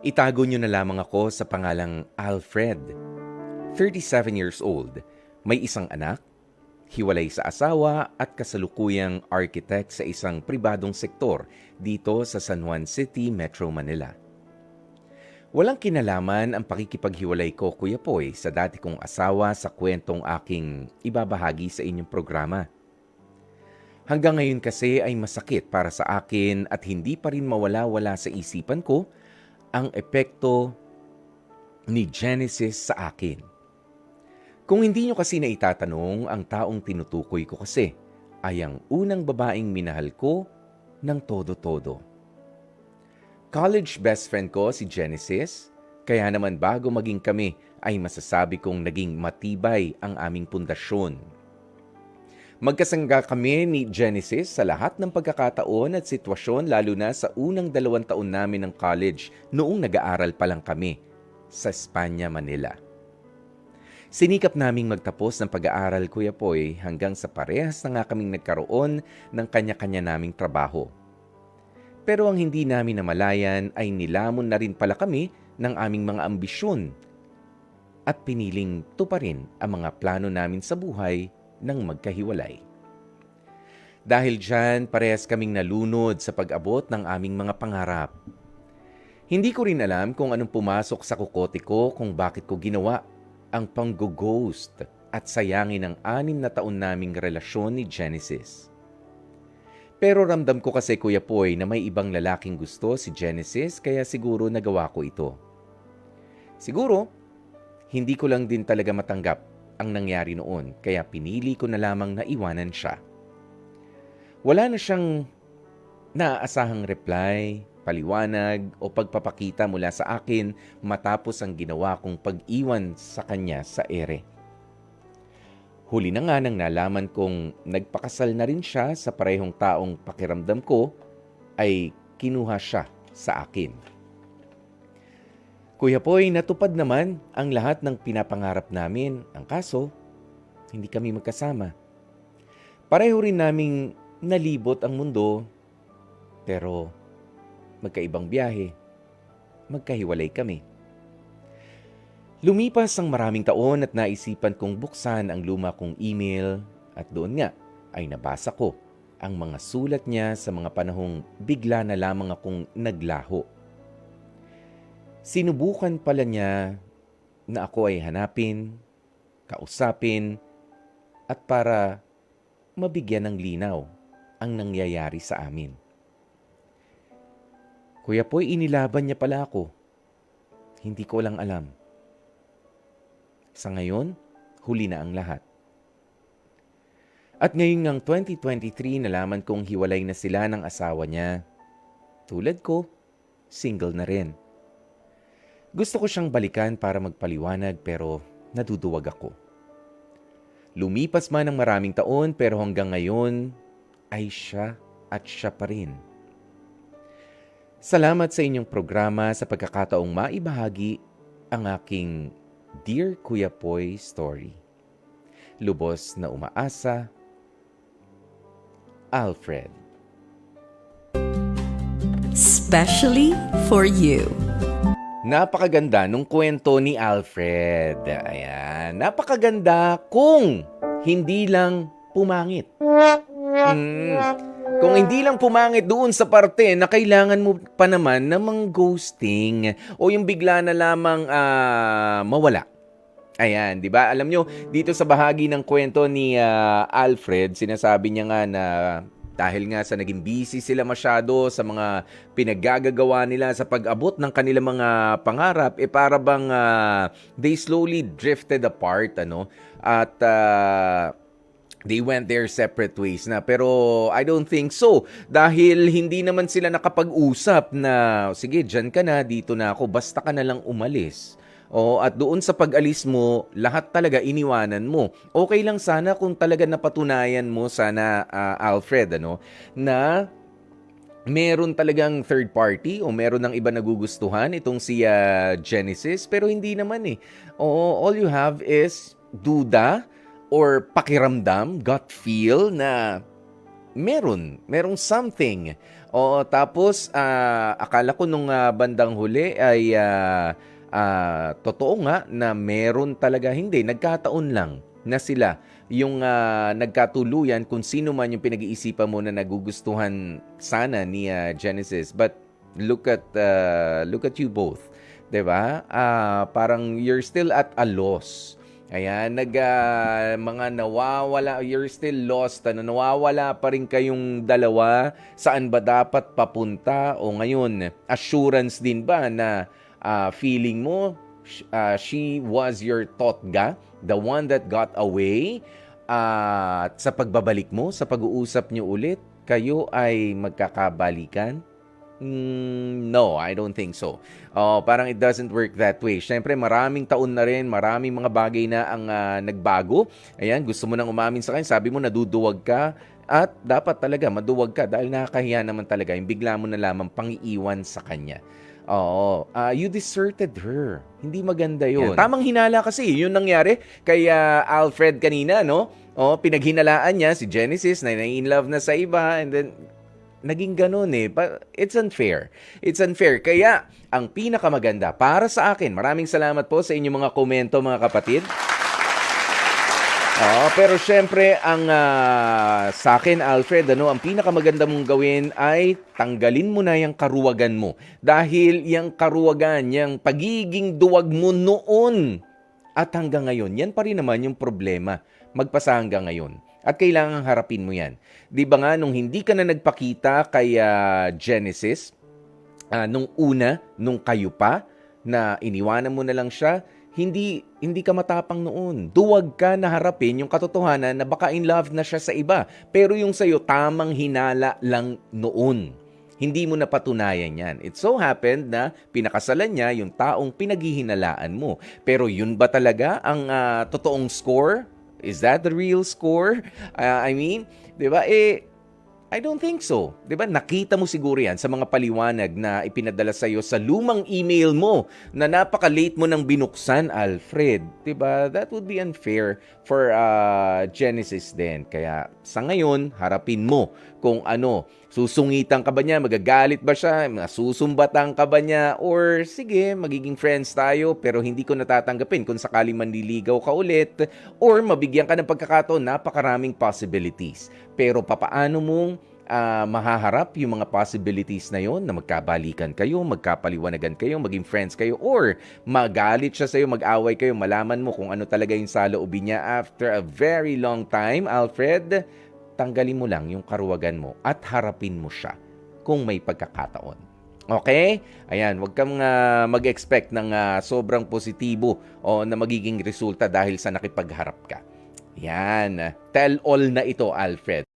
Itago niyo na lamang ako sa pangalang Alfred. 37 years old, may isang anak, hiwalay sa asawa at kasalukuyang architect sa isang pribadong sektor dito sa San Juan City, Metro Manila. Walang kinalaman ang pakikipaghiwalay ko, Kuya Poy, sa dati kong asawa sa kwentong aking ibabahagi sa inyong programa. Hanggang ngayon kasi ay masakit para sa akin at hindi pa rin mawala-wala sa isipan ko ang epekto ni Genesis sa akin. Kung hindi nyo kasi naitatanong, ang taong tinutukoy ko kasi ay ang unang babaeng minahal ko ng todo-todo. College best friend ko si Genesis, kaya naman bago maging kami ay masasabi kong naging matibay ang aming pundasyon. Magkasangga kami ni Genesis sa lahat ng pagkakataon at sitwasyon lalo na sa unang dalawang taon namin ng college noong nag-aaral pa lang kami sa Espanya, Manila. Sinikap naming magtapos ng pag-aaral, Kuya Poy, hanggang sa parehas na nga kaming nagkaroon ng kanya-kanya naming trabaho. Pero ang hindi namin namalayan ay nilamon na rin pala kami ng aming mga ambisyon at piniling tuparin ang mga plano namin sa buhay nang magkahiwalay. Dahil dyan, parehas kaming nalunod sa pag-abot ng aming mga pangarap. Hindi ko rin alam kung anong pumasok sa kukote ko kung bakit ko ginawa ang pang-ghost at sayangin ang anim na taon naming relasyon ni Genesis. Pero ramdam ko kasi Kuya Poy na may ibang lalaking gusto si Genesis kaya siguro nagawa ko ito. Siguro, hindi ko lang din talaga matanggap ang nangyari noon kaya pinili ko na lamang na iwanan siya. Wala na siyang naaasahang reply, paliwanag o pagpapakita mula sa akin matapos ang ginawa kong pag-iwan sa kanya sa ere. Huli na nga nang nalaman kong nagpakasal na rin siya sa parehong taong pakiramdam ko ay kinuha siya sa akin. Kuya Poy, natupad naman ang lahat ng pinapangarap namin. Ang kaso, hindi kami magkasama. Pareho rin naming nalibot ang mundo, pero magkaibang biyahe, magkahiwalay kami. Lumipas ang maraming taon at naisipan kong buksan ang luma kong email at doon nga ay nabasa ko ang mga sulat niya sa mga panahong bigla na lamang akong naglaho. Sinubukan pala niya na ako ay hanapin, kausapin, at para mabigyan ng linaw ang nangyayari sa amin. Kuya Poy, inilaban niya pala ako. Hindi ko lang alam. Sa ngayon, huli na ang lahat. At ngayon ngang 2023, nalaman kong hiwalay na sila ng asawa niya. Tulad ko, single na rin. Gusto ko siyang balikan para magpaliwanag pero naduduwag ako. Lumipas man ang maraming taon pero hanggang ngayon ay siya at siya pa rin. Salamat sa inyong programa sa pagkakataong maibahagi ang aking Dear Kuya Poy story. Lubos na umaasa, Alfred. Specially for you. Napakaganda nung kwento ni Alfred. Ayan. Napakaganda kung hindi lang pumangit. Mm. Kung hindi lang pumangit doon sa parte na kailangan mo pa naman namang ghosting o yung bigla na lamang ah, mawala. Ayan, 'di ba? Alam nyo, dito sa bahagi ng kwento ni ah, Alfred, sinasabi niya nga na dahil nga sa naging busy sila masyado sa mga pinaggagawa nila sa pag-abot ng kanilang mga pangarap, eh para bang ah, they slowly drifted apart, ano? At ah, they went their separate ways na. Pero I don't think so. Dahil hindi naman sila nakapag-usap na, sige, dyan ka na, dito na ako, basta ka na lang umalis. O, at doon sa pag-alis mo, lahat talaga iniwanan mo. Okay lang sana kung talaga napatunayan mo sana, ah, Alfred, ano, na meron talagang third party o meron ng iba nagugustuhan itong si ah, Genesis pero hindi naman eh. Oo, all you have is duda or pakiramdam, gut feel na meron, merong something Oo, tapos ah, akala ko nung ah, bandang huli ay ah, ah, totoo nga na meron talaga hindi, nagkataon lang na sila yung ah, nagkatuluyan kung sino man yung pinag-iisipan mo na nagugustuhan sana ni ah, Genesis. But look at ah, look at you both. 'Di ba? Ah, parang you're still at a loss. Ayan, nag ah, mga nawawala, you're still lost, ano, nawawala pa rin kayong dalawa, saan ba dapat papunta? O ngayon, assurance din ba na ah, feeling mo, ah, she was your totga, the one that got away, at sa pagbabalik mo, sa pag-uusap niyo ulit, kayo ay magkakabalikan? Mm, no, I don't think so. Oh, parang it doesn't work that way. Siyempre, maraming taon na rin, maraming mga bagay na ang ah, nagbago. Ayan, gusto mo nang umamin sa kanya, sabi mo naduduwag ka at dapat talaga maduwag ka dahil nakakahiya naman talaga yung bigla mo na lamang pangiiwan sa kanya. Oo, ah, you deserted her. Hindi maganda yun. Tamang hinala kasi, yun nangyari kay ah, Alfred kanina, no? Oh, pinaghinalaan niya si Genesis na in love na sa iba and then naging ganun eh. It's unfair. It's unfair. Kaya, ang pinakamaganda para sa akin, maraming salamat po sa inyong mga komento mga kapatid. Oo, pero syempre, ang ah, sa akin, Alfred, ano, ang pinakamaganda mong gawin ay tanggalin mo na yung karuwagan mo. Dahil yung karuwagan, yung pagiging duwag mo noon at hanggang ngayon, yan pa rin naman yung problema. Magpasa hanggang ngayon. At kailangan harapin mo yan. Di ba nga, nung hindi ka na nagpakita kay ah, Genesis, ah, nung una, nung kayo pa, na iniwanan mo na lang siya, hindi hindi ka matapang noon. Duwag ka na harapin yung katotohanan na baka in love na siya sa iba. Pero yung sa'yo, tamang hinala lang noon. Hindi mo napatunayan yan. It so happened na pinakasalan niya yung taong pinaghihinalaan mo. Pero yun ba talaga ang ah, totoong score? Is that the real score? Ah, I mean, 'di ba? Eh I don't think so. 'Di ba? Nakita mo siguro 'yan sa mga paliwanag na ipinadala sa iyo sa lumang email mo na napaka-late mo nang binuksan, Alfred. 'Di ba? That would be unfair for uh, Genesis din. Kaya sa ngayon, harapin mo kung ano, susungitan ka ba niya, magagalit ba siya, susumbatan ka ba niya, or sige, magiging friends tayo pero hindi ko natatanggapin kung sakaling manliligaw ka ulit, or mabigyan ka ng pagkakataon, napakaraming possibilities. Pero papaano mong ah, mahaharap yung mga possibilities na yon na magkabalikan kayo, magkapaliwanagan kayo, maging friends kayo, or magalit siya sa'yo, mag-away kayo, malaman mo kung ano talaga yung saloobin niya after a very long time, Alfred, tanggalin mo lang yung karuwagan mo at harapin mo siya kung may pagkakataon. Okay? Ayan, huwag kang ah, mag-expect ng ah, sobrang positibo o na magiging resulta dahil sa nakipagharap ka. Yan. Tell all na ito, Alfred.